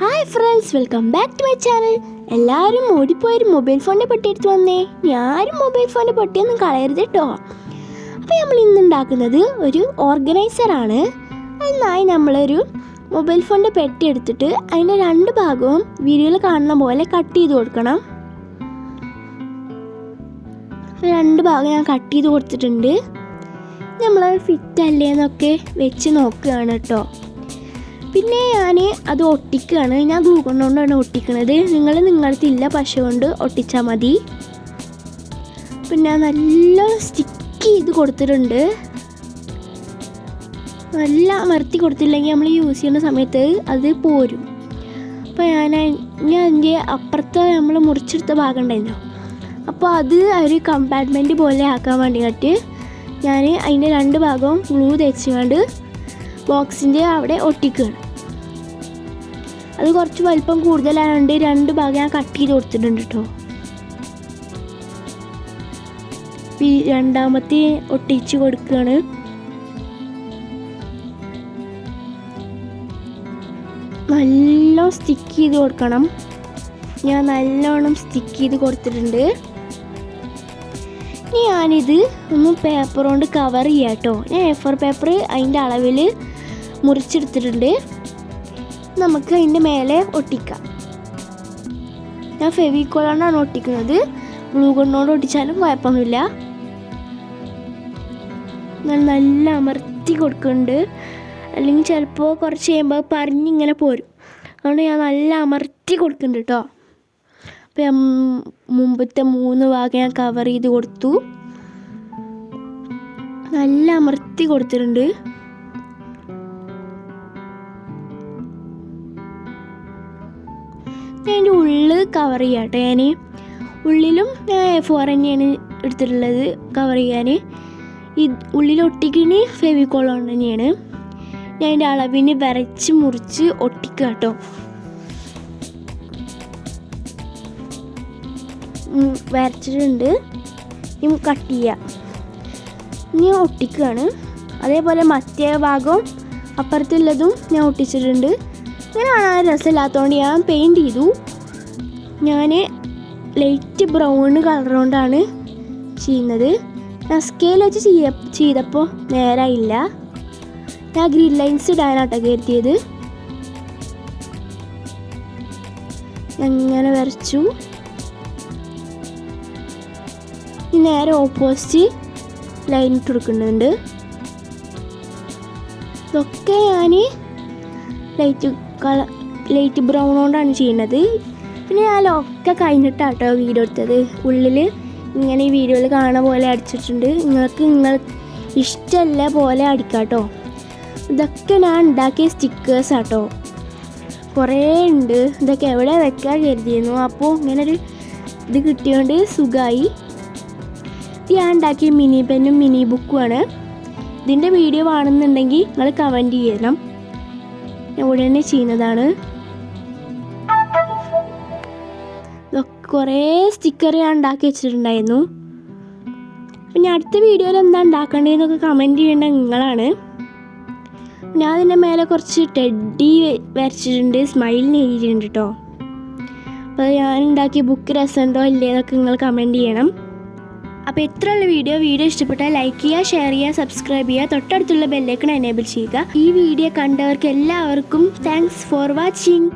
Hi friends welcome back to my channel എല്ലാവരും ഓടിപ്പോയൊരു mobile ഫോണിന്റെ പെട്ടി എടുത്ത് വന്നേ ഞാനും മൊബൈൽ ഫോണിന്റെ പെട്ടിയൊന്നും കളയരുത് കേട്ടോ അപ്പോൾ നമ്മൾ ഇന്ന് ഉണ്ടാക്കുന്നത് ഒരു ഓർഗനൈസറാണ് അതിനായി നമ്മളൊരു മൊബൈൽ ഫോണിന്റെ പെട്ടി എടുത്തിട്ട് അതിന്റെ രണ്ട് ഭാഗവും വീഡിയോയിൽ കാണുന്ന പോലെ കട്ട് ചെയ്ത് കൊടുക്കണം. രണ്ട് ഭാഗം ഞാൻ കട്ട് ചെയ്ത് കൊടുത്തിട്ടുണ്ട്. നമ്മൾ ഫിറ്റ് അല്ലേന്നൊക്കെ വെച്ച് നോക്കുകയാണ് കേട്ടോ പിന്നെ ഞാൻ അത് ഒട്ടിക്കുകയാണ് ഞാൻ ഗ്ലൂ കൊണ്ടാണ് ഒട്ടിക്കണത്. നിങ്ങൾ നിങ്ങളുടെ ഇല്ല പശ കൊണ്ട് ഒട്ടിച്ചാൽ മതി. പിന്നെ നല്ല സ്റ്റിക്ക് ചെയ്ത് കൊടുത്തിട്ടുണ്ട്. നല്ല അമർത്തി കൊടുത്തില്ലെങ്കിൽ നമ്മൾ യൂസ് ചെയ്യുന്ന സമയത്ത് അത് പോരും. അപ്പോൾ ഞാൻ ഞാൻ അതിന്റെ അപ്പുറത്തെ നമ്മൾ മുറിച്ചെടുത്ത ഭാഗം ഉണ്ടായിരുന്നു അപ്പോൾ അത് ഒരു കമ്പാർട്ട്മെന്റ് പോലെ ആക്കാൻ വേണ്ടിയിട്ട് ഞാൻ അതിന്റെ രണ്ട് ഭാഗവും ഗ്ലൂ തേച്ചുകൊണ്ട് ബോക്സിന്റെ അവിടെ ഒട്ടിക്കുകയാണ്. അത് കുറച്ച് വലിപ്പം കൂടുതലായതുകൊണ്ട് രണ്ട് ഭാഗം ഞാൻ കട്ട് ചെയ്ത് കൊടുത്തിട്ടുണ്ട് കേട്ടോ രണ്ടാമത്തെ ഒട്ടിച്ച് കൊടുക്കുകയാണ് നല്ല സ്റ്റിക്ക് ചെയ്ത് കൊടുക്കണം. ഞാൻ നല്ലോണം സ്റ്റിക്ക് ചെയ്ത് കൊടുത്തിട്ടുണ്ട്. ഇനി ഞാനിത് ഒന്ന് പേപ്പർ കൊണ്ട് കവർ ചെയ്യാം കേട്ടോ ഞാൻ എ ഫോർ പേപ്പർ അതിന്റെ അളവിൽ മുറിച്ചെടുത്തിട്ടുണ്ട്. നമുക്ക് അതിന്റെ മേലെ ഒട്ടിക്കാം. ഞാൻ ഫെവിക്കോളാണ് ഒട്ടിക്കുന്നത്. ഗ്ലൂ കൊണ്ടോണ്ട് ഒട്ടിച്ചാലും കുഴപ്പമൊന്നുമില്ല. ഞാൻ നല്ല അമർത്തി കൊടുക്കുന്നുണ്ട്. അല്ലെങ്കിൽ ചിലപ്പോൾ കുറച്ച് കഴിയുമ്പോൾ പറഞ്ഞിങ്ങനെ പോരും. അതുകൊണ്ട് ഞാൻ നല്ല അമർത്തി കൊടുക്കുന്നുണ്ട് കേട്ടോ. അപ്പോൾ മുമ്പത്തെ മൂന്ന് ഭാഗം ഞാൻ കവർ ചെയ്ത് കൊടുത്തു. നല്ല അമർത്തി കൊടുത്തിട്ടുണ്ട്. അതിന്റെ ഉള്ളിൽ കവർ ചെയ്യാം കേട്ടോ ഞാൻ ഉള്ളിലും ഫോർ തന്നെയാണ് എടുത്തിട്ടുള്ളത് കവർ ചെയ്യാൻ ഈ ഉള്ളിൽ ഒട്ടിക്കണി ഫെവിക്കോൾ തന്നെയാണ്. ഞാൻ അതിന്റെ അളവിന് വരച്ച് മുറിച്ച് ഒട്ടിക്കുക കേട്ടോ വരച്ചിട്ടുണ്ട്. ഇനി കട്ട് ചെയ്യാം. ഇനി ഒട്ടിക്കുകയാണ്. അതേപോലെ മറ്റേ ഭാഗം അപ്പുറത്തുള്ളതും ഞാൻ ഒട്ടിച്ചിട്ടുണ്ട്. ഇങ്ങനെ കാണാൻ രസമില്ലാത്തതുകൊണ്ട് ഞാൻ പെയിന്റ് ചെയ്തു. ഞാൻ ലൈറ്റ് ബ്രൗൺ കളർ കൊണ്ടാണ് ചെയ്യുന്നത്. ഞാൻ സ്കെയിൽ വെച്ച് ചെയ്യ ചെയ്തപ്പോൾ നേരായില്ല. ഞാൻ ഗ്രീൻ ലൈൻസ് ഇടാനാട്ടോ കയറ്റിയത് അങ്ങനെ വരച്ചു. നേരെ ഓപ്പോസിറ്റ് ലൈൻ ഇട്ട് കൊടുക്കുന്നുണ്ട്. ഇതൊക്കെ ഞാൻ ലൈറ്റ് കളർ ലൈറ്റ് ബ്രൗൺ കൊണ്ടാണ് ചെയ്യുന്നത്. പിന്നെ ഞാൻ ഒക്കെ കഴിഞ്ഞിട്ടാട്ടോ വീഡിയോ എടുത്തത്. ഉള്ളിൽ ഇങ്ങനെ ഈ വീഡിയോയിൽ കാണുന്ന പോലെ അടിച്ചിട്ടുണ്ട്. നിങ്ങൾക്ക് നിങ്ങൾ ഇഷ്ടമല്ല പോലെ അടിക്കാട്ടോ. ഇതൊക്കെ ഞാൻ ഉണ്ടാക്കിയ സ്റ്റിക്കേഴ്സ് ആട്ടോ. കുറേ ഉണ്ട്. ഇതൊക്കെ എവിടെ വെക്കാൻ കരുതിയിരുന്നു. അപ്പോൾ ഇങ്ങനൊരു ഇത് കിട്ടിയോണ്ട് സുഖമായി ഇത് ഞാൻ ഉണ്ടാക്കിയ മിനി പെന്നും മിനി ബുക്കുമാണ് ഇതിന്റെ വീഡിയോ ആണെന്നുണ്ടെങ്കിൽ നിങ്ങൾ കമന്റ് ചെയ്യണം. ഉടനെ ചെയ്യുന്നതാണ്. കുറേ സ്റ്റിക്കർ ഞാൻ ഉണ്ടാക്കി വെച്ചിട്ടുണ്ടായിരുന്നു. പിന്നെ അടുത്ത വീഡിയോയിൽ എന്താ ഉണ്ടാക്കേണ്ടതെന്നൊക്കെ കമന്റ് ചെയ്യേണ്ട നിങ്ങളാണ്. ഞാൻ അതിന്റെ മേലെ കുറച്ച് ടെഡി വരച്ചിട്ടുണ്ട് സ്മൈലിന് എഴുതിയിട്ടുണ്ട് കേട്ടോ അപ്പോൾ ഞാൻ ഉണ്ടാക്കിയ ബുക്ക് രസമുണ്ടോ ഇല്ലേ എന്നൊക്കെ നിങ്ങൾ കമന്റ് ചെയ്യണം. അപ്പോൾ ഇത്രയുള്ള വീഡിയോ വീഡിയോ ഇഷ്ടപ്പെട്ടാൽ ലൈക്ക് ചെയ്യുക ഷെയർ ചെയ്യുക സബ്സ്ക്രൈബ് ചെയ്യുക തൊട്ടടുത്തുള്ള ബെല്ലേക്കൺ എനേബിൾ ചെയ്യുക. ഈ വീഡിയോ കണ്ടവർക്ക് എല്ലാവർക്കും താങ്ക്സ് ഫോർ വാച്ചിങ്